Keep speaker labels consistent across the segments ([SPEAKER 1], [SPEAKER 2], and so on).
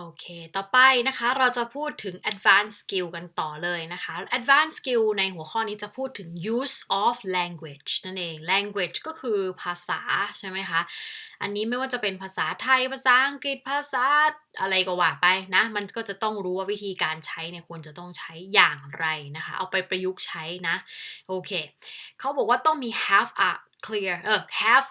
[SPEAKER 1] โอเค ต่อไปนะคะเราจะพูดถึง advanced skill กันต่อเลยนะคะ advanced skill ในหัวข้อนี้จะพูดถึง use of language นั่นเอง language ก็คือภาษาใช่ไหมคะ อันนี้ไม่ว่าจะเป็นภาษาไทย ภาษาอังกฤษ ภาษาอะไรก็ว่าไปนะ มันก็จะต้องรู้ว่าวิธีการใช้เนี่ยควรจะต้องใช้อย่างไรนะคะ เอาไปประยุกต์ใช้นะ โอเค เขาบอกว่าต้องมี have a clear เออ have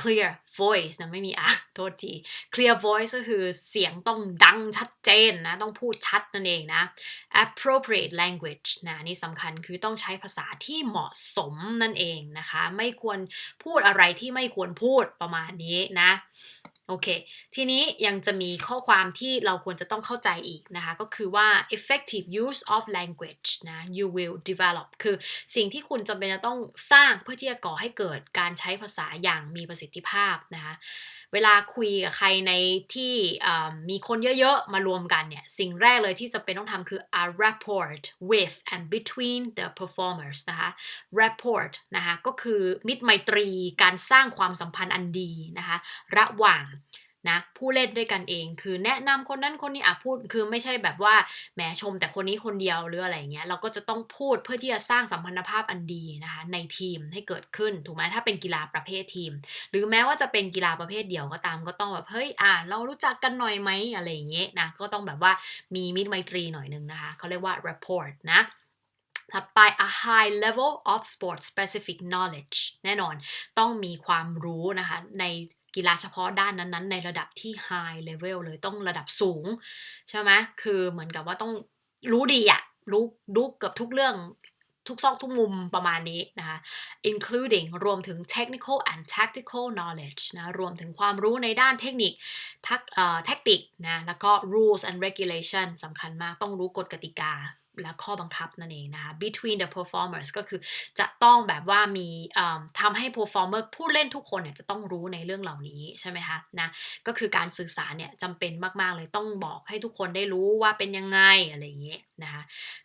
[SPEAKER 1] clear voice นะไม่มีอะโทษที clear voice ก็คือเสียงต้องดังชัดเจนนะ ต้องพูดชัดนั่นเองนะ appropriate language นะนี่สำคัญคือต้องใช้ภาษาที่เหมาะสมนั่นเองนะคะ ไม่ควรพูดอะไรที่ไม่ควรพูดประมาณนี้นะ โอเค ทีนี้ยังจะมีข้อความที่เราควรจะต้องเข้าใจอีกนะคะ ก็คือว่า effective use of language นะ you will develop คือสิ่งที่คุณจำเป็นจะต้องสร้างเพื่อที่จะก่อให้เกิดการใช้ภาษาอย่างมีประสิทธิภาพนะคะ เวลาคุยกับใครในที่มีคนเยอะๆ มารวมกันเนี่ย สิ่งแรกเลยที่จะเป็นต้องทำคือ a rapport with and between the performers นะคะ rapport นะคะก็คือมิตรไมตรีการสร้างความสัมพันธ์อันดีนะคะ ระหว่าง นะผู้เล่นด้วยกันเอง คือแนะนำคนนั้นคนนี้อะพูดคือไม่ใช่แบบว่าแหมชมแต่คนนี้คนเดียวหรืออะไรเงี้ยเราก็จะต้องพูดเพื่อที่จะสร้างสัมพันธภาพอันดีนะคะในทีมให้เกิดขึ้นถูกไหมถ้าเป็นกีฬาประเภททีม หรือแม้ว่าจะเป็นกีฬาประเภทเดียวก็ตามก็ต้องแบบเฮ้ยอ่าเรารู้จักกันหน่อยไหมอะไรอย่างเงี้ยนะก็ต้องแบบว่ามีมิตรไมตรีหน่อยนึงนะคะเขาเรียกว่า rapport นะถัดไป a high level of sport specific knowledge แน่นอนต้องมีความรู้นะคะใน กีฬาเฉพาะด้านนั้นๆ ในระดับที่ high level เลยต้องระดับสูง ใช่ไหมคือเหมือนกับว่าต้องรู้ดีอะรู้รู้เกือบทุกเรื่องทุกซอกทุกมุมประมาณนี้นะคะ including รวมถึง technical and tactical knowledge นะรวมถึงความรู้ในด้านเทคนิคทักเอ่อแทคติกนะแล้วก็ rules and regulation สำคัญมากต้องรู้กฎกติกา และข้อบังคับนั่นเองนะคะ between the performers ก็คือจะต้องแบบว่ามีทำให้ performer ผู้เล่นทุกคนเนี่ยจะต้องรู้ในเรื่องเหล่านี้ใช่ไหมคะนะก็คือการสื่อสารเนี่ยจำเป็นมากๆเลยต้องบอกให้ทุกคนได้รู้ว่าเป็นยังไงอะไรอย่างเงี้ยนะคะ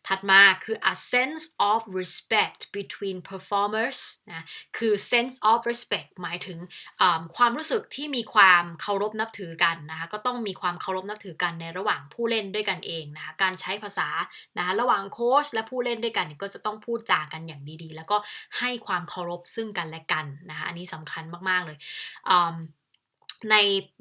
[SPEAKER 1] ถัดมาคือ a sense of respect between performers นะคือ sense of respect หมายถึงความรู้สึกที่มีความเคารพนับถือกันนะคะก็ต้องมีความเคารพนับถือกันในระหว่างผู้เล่นด้วยกันเองนะคะการใช้ภาษานะคะระหว่างโค้ชและผู้เล่นด้วยกันก็จะต้องพูดจากันอย่างดีๆ แล้วก็ให้ความเคารพซึ่งกันและกันนะคะอันนี้สำคัญมากๆเลย ใน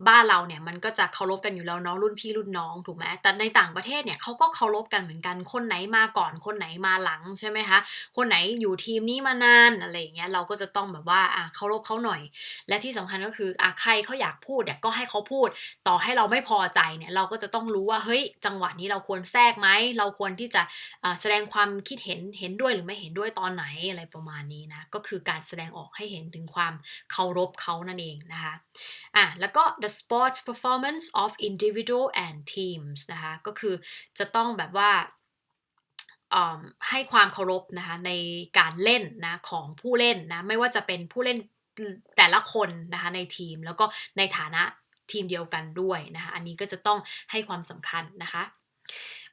[SPEAKER 1] บ้านเราเนี่ยมันก็จะเคารพกันอยู่แล้วเนาะรุ่นพี่รุ่นน้องถูกไหมแต่ในต่างประเทศเนี่ยเขาก็เคารพกันเหมือนกันคนไหนมาก่อนคนไหนมาหลังใช่ไหมคะคนไหนอยู่ทีมนี้มานานอะไรอย่างเงี้ยเราก็จะต้องแบบว่าอะเคารพเขาหน่อย และที่สำคัญก็คืออะใครเขาอยากพูดเนี่ยก็ให้เขาพูด ต่อให้เราไม่พอใจเนี่ยเราก็จะต้องรู้ว่าเฮ้ยจังหวะนี้เราควรแทรกไหมเราควรที่จะแสดงความคิดเห็นเห็นด้วยหรือไม่เห็นด้วยตอนไหนอะไรประมาณนี้นะก็คือการแสดงออกให้เห็นถึงความเคารพเขานั่นเองนะคะอะแล้วก็ the sports performance of individual and teams นะคะก็คือจะต้องแบบว่าให้ความเคารพนะคะในการเล่นนะของผู้เล่นนะไม่ว่าจะเป็นผู้เล่นแต่ละคนนะคะในทีมแล้วก็ในฐานะทีมเดียวกันด้วยนะคะอันนี้ก็จะต้องให้ความสำคัญนะคะ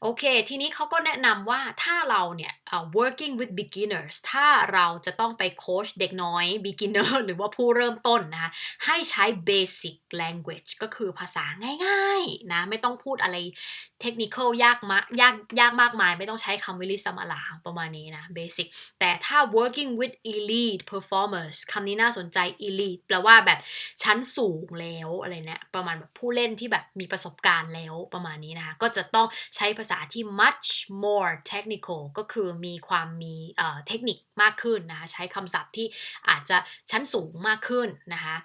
[SPEAKER 1] โอเค ทีนี้เขาก็แนะนำว่าถ้าเราเนี่ย uh, working with beginners ถ้าเราจะต้องไปโค้ชเด็กน้อย beginner หรือว่าผู้เริ่มต้นนะคะให้ใช้ basic language ก็คือภาษาง่ายๆนะ ไม่ต้องพูดอะไรเทคนิคยากมากยากยากมากมาย ไม่ต้องใช้คำวิลิสมอลาประมาณนี้นะ basic แต่ถ้า working with elite performers คำนี้น่าสนใจ elite แปลว่าแบบชั้นสูงแล้วอะไรเนี่ยประมาณแบบผู้เล่นที่แบบมีประสบการณ์แล้วประมาณนี้นะคะก็จะต้องใช้ภาษาที่ much more technical ก็คือมีความมีเทคนิคมากขึ้นนะคะใช้คำศัพท์ที่อาจจะชั้นสูงมากขึ้นนะคะ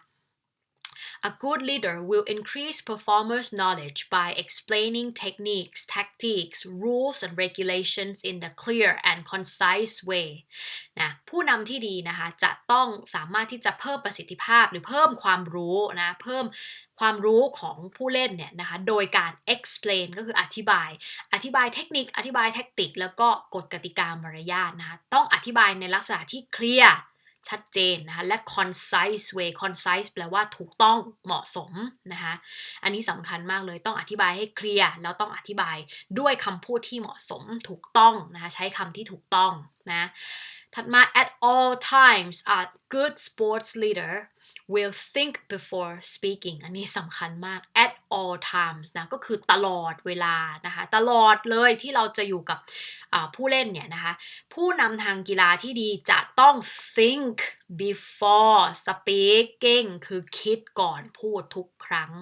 [SPEAKER 1] A good leader will increase performers' knowledge by explaining techniques, tactics, rules, and regulations in the clear and concise way นะผู้นำที่ดีนะคะจะต้องสามารถที่จะเพิ่มประสิทธิภาพหรือเพิ่มความรู้นะเพิ่มความรู้ของผู้เล่นเนี่ยนะคะโดยการ explain ก็คืออธิบาย อธิบายเทคนิค อธิบายแท็กติก แล้วก็กฎกติกามารยาทนะคะต้องอธิบายในลักษณะที่เคลียร์ ชัดเจนนะคะและ concise way concise แปลว่าถูกต้องเหมาะสมนะคะอันนี้สำคัญมากเลยต้องอธิบายให้เคลียร์แล้วต้องอธิบายด้วยคำพูดที่เหมาะสมถูกต้องนะคะใช้คำที่ถูกต้องนะถัดมา at all times a good sports leader will think before speaking อันนี้สำคัญมาก at all times นะก็คือตลอดเวลานะคะตลอดเลยที่เราจะอยู่กับผู้เล่นเนี่ยนะคะผู้นำทางกีฬาที่ดีจะต้อง think before speaking คือคิดก่อนพูดทุกครั้ง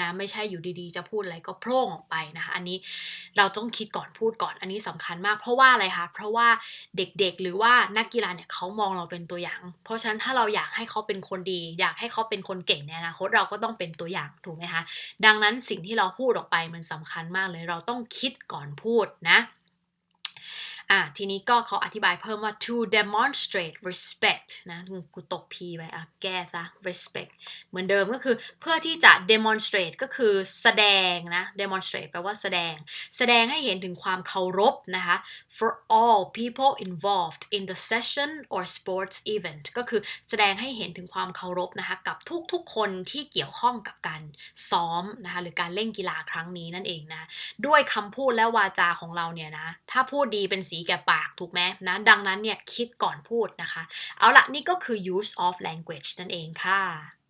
[SPEAKER 1] นะไม่ใช่อยู่ดีๆ จะพูดอะไรก็โพร่งออกไปนะคะอันนี้เราต้องคิดก่อนพูดก่อนอันนี้สำคัญมากเพราะว่าอะไรคะเพราะว่าเด็กๆ หรือว่านักกีฬาเนี่ยเขามองเราเป็นตัวอย่าง เพราะฉะนั้นถ้าเราอยากให้เขาเป็นคนดี อยากให้เขาเป็นคนเก่งในอนาคตเราก็ต้องเป็นตัวอย่างถูกไหมคะดังนั้นสิ่งที่เราพูดออกไปมันสำคัญมากเลยเราต้องคิดก่อนพูดนะ อะทีนี้ก็เขาอธิบายเพิ่มว่า to demonstrate respect นะกูตก p ไปอะแก้ซะ respect เหมือนเดิมก็คือเพื่อที่จะ demonstrate ก็คือแสดงนะ demonstrate แปลว่าแสดง แสดงให้เห็นถึงความเคารพนะคะ for all people involved in the session or sports event ก็คือแสดงให้เห็นถึงความเคารพนะคะกับทุกๆคนที่เกี่ยวข้องกับการซ้อมนะคะหรือการเล่นกีฬาครั้งนี้นั่นเองนะด้วยคำพูดและวาจาของเราเนี่ยนะถ้าพูดดีเป็นสีแก่ปากถูกไหมนะดังนั้นเนี่ยคิดก่อนพูดนะคะ เอาละนี่ก็คือ use of language นั่นเองค่ะ